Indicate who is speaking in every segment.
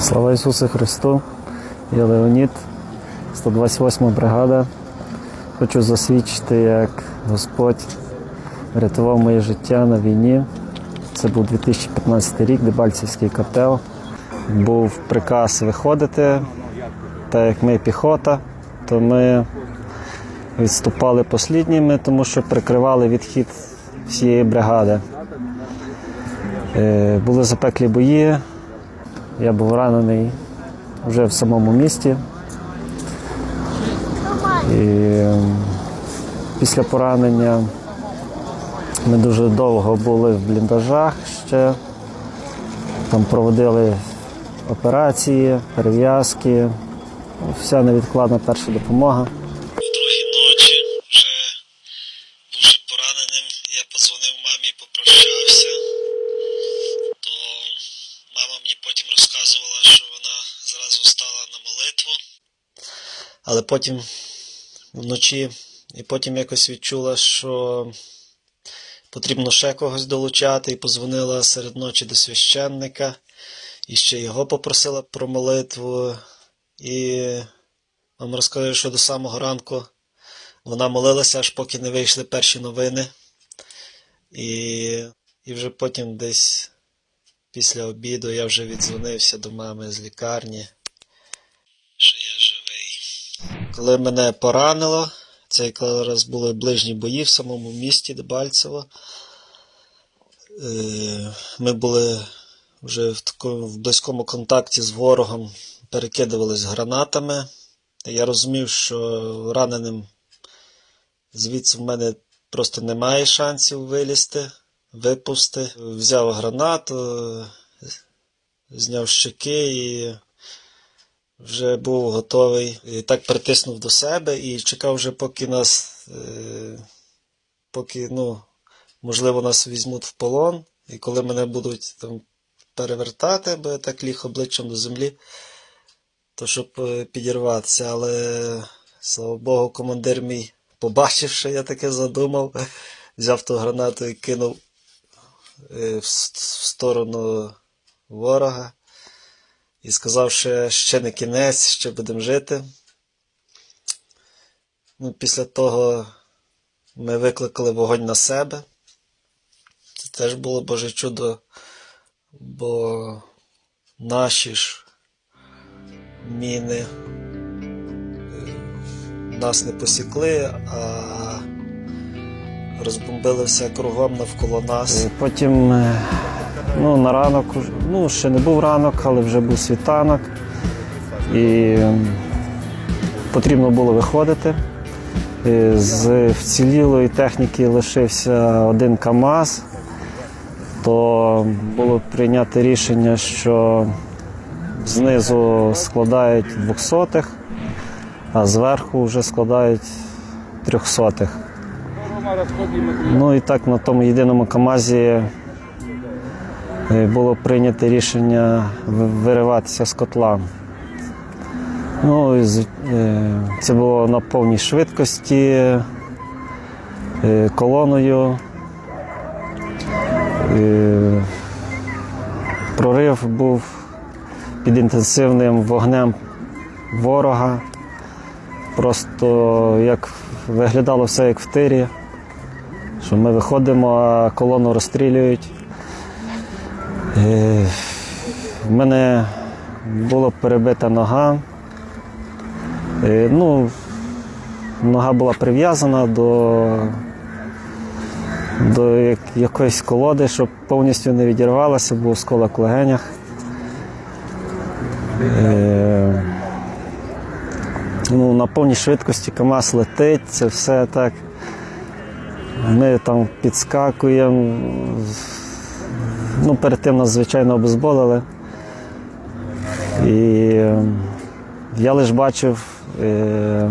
Speaker 1: Слава Ісусу Христу! Я Леонід, 128 бригада. Хочу засвідчити, як Господь врятував моє життя на війні. Це був 2015 рік, Дебальцівський котел. Був приказ виходити. Так як ми піхота, то ми відступали послідніми, тому що прикривали відхід всієї бригади. Е, Були запеклі бої. Я був ранений вже в самому місті. І ем, після поранення ми дуже довго були в бліндажах ще. Там проводили операції, перев'язки, вся невідкладна перша допомога.
Speaker 2: О другій ночі, вже бувши пораненим, я подзвонив мамі і попрощався. То мама мені потім розказувала, що вона зразу стала на молитву. Але потім вночі, і потім якось відчула, що потрібно ще когось долучати, і позвонила серед ночі до священника, і ще його попросила про молитву. І вам розкажу, що до самого ранку вона молилася, аж поки не вийшли перші новини. І, і вже потім десь після обіду я вже віддзвонився до мами з лікарні, що я живий. Коли мене поранило, це якраз були ближні бої в самому місті Дебальцево. Е, Ми були вже в такому в близькому контакті з ворогом, перекидувались гранатами. Я розумів, що раненим звідси в мене просто немає шансів вилізти, випусти. Взяв гранату, зняв щеки і вже був готовий. І так притиснув до себе і чекав вже, поки нас, е, поки, ну, можливо, нас візьмуть в полон. І коли мене будуть там перевертати, бо я так ліг обличчям до землі то щоб е, підірватися, але слава Богу, командир мій побачив, що я таке задумав, взяв ту гранату і кинув е, в сторону ворога і сказав, що ще не кінець, ще будемо жити. Ну, після того ми викликали вогонь на себе. Це теж було Боже чудо, бо наші ж міни е, нас не посікли, а розбомбили все кругом навколо нас.
Speaker 1: І Потім е, ну, на ранок, ну ще не був ранок, але вже був світанок. І потрібно було виходити. І З вцілілої техніки лишився один КАМАЗ, то було прийнято рішення, що знизу складають двохсотих, а зверху вже складають трьохсотих. Ну і так на тому єдиному КАМАЗі було прийнято рішення вириватися з котла. Ну, е, це було на повній швидкості, е, колоною. Е, Прорив був під інтенсивним вогнем ворога. Просто як виглядало все як в тирі, що ми виходимо, а колону розстрілюють. Е, В мене була перебита нога. Е, Ну, нога була прив'язана до, до якоїсь колоди, щоб повністю не відірвалася, був сколок в легенях. Е, ну, на повній швидкості КАМАЗ летить, це все так. Ми там підскакуємо. Ну, перед тим нас, звичайно, обезболили. І е, я лише бачив е,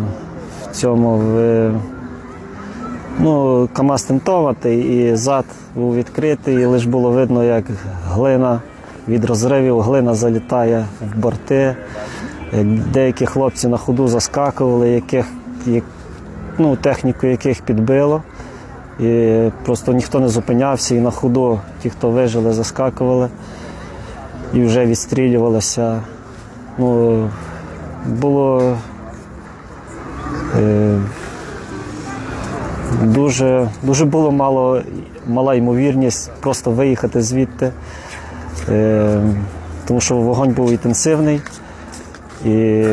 Speaker 1: в цьому в, ну, КАМАЗ тентований і зад був відкритий, і лише було видно, як глина від розривів глина залітає в борти. Деякі хлопці на ходу заскакували, яких, як, ну, техніку яких підбило. І просто ніхто не зупинявся, і на ходу ті, хто вижили, заскакували і вже відстрілювалися ну, було е, дуже, дуже було мало, мала ймовірність просто виїхати звідти, е, тому що вогонь був інтенсивний. І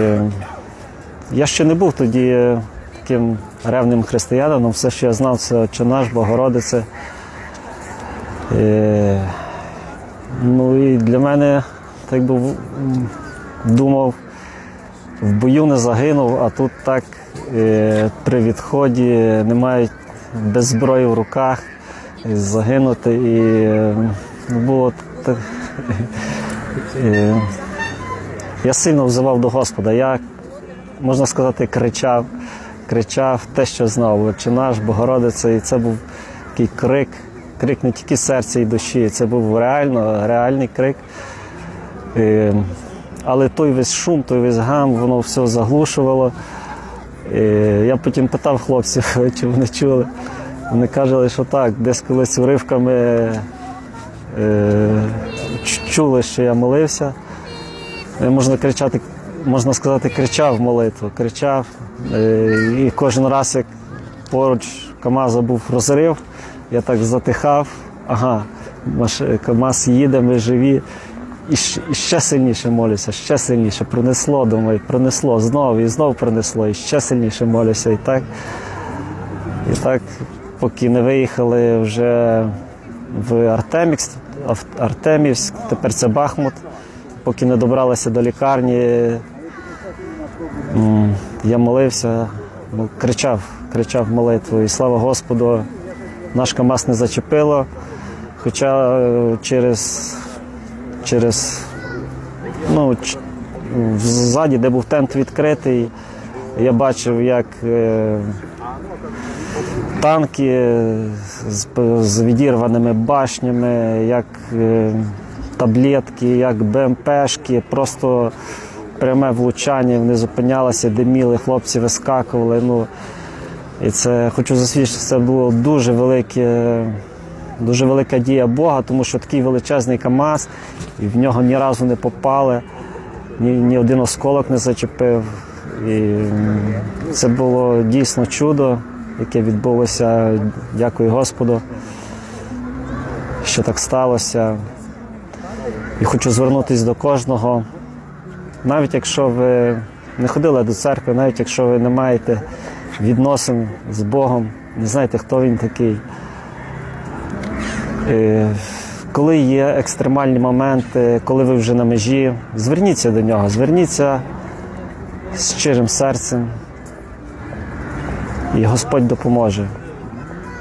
Speaker 1: я ще не був тоді таким ревним християнином, все, що я знав, це Отче наш, Богородице. Е, ну і для мене так би думав, в бою не загинув, а тут так е, при відході не мають без зброї в руках загинути. І ну, було так. Е, я сильно взивав до Господа. Я, можна сказати, кричав, кричав те, що знав. Отче наш, Богородиця, і це був такий крик, крик не тільки серця і душі, це був реально, реальний крик. Е, Але той весь шум, той весь гам, воно все заглушувало. Е, Я потім питав хлопців, чи вони чули. Вони казали, що так, десь колись уривками е, чули, що я молився. Е, Можна кричати, можна сказати, кричав молитву, кричав. Е, І кожен раз, як поруч КАМАЗа був розрив, я так затихав. Ага, КАМАЗ їде, ми живі. І ще сильніше молюся, ще сильніше. Пронесло, думаю, пронесло знову і знову пронесло, і ще сильніше молюся. І так, і так, поки не виїхали вже в Артемівськ, Артемівськ, тепер це Бахмут, поки не добралися до лікарні, я молився, кричав, кричав молитву. І слава Господу, наш КАМАЗ не зачепило. Хоча е, через, через ну, ззаді, де був тент відкритий, я бачив, як е, танки з, з відірваними башнями, як е, таблетки, як БМПшки, просто пряме влучання, вони зупинялися, диміли, хлопці вискакували. Ну, і це хочу засвідчити, це було дуже велике. Дуже велика дія Бога, тому що такий величезний КАМАЗ, і в нього ні разу не попали, ні, ні один осколок не зачепив. І це було дійсно чудо, яке відбулося. Дякую Господу, що так сталося. І хочу звернутися до кожного. Навіть якщо ви не ходили до церкви, навіть якщо ви не маєте відносин з Богом, не знаєте, хто він такий. Е, Коли є екстремальні моменти, коли ви вже на межі, зверніться до нього, зверніться з щирим серцем, і Господь допоможе.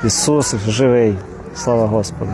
Speaker 1: Ісус живий. Слава Господу.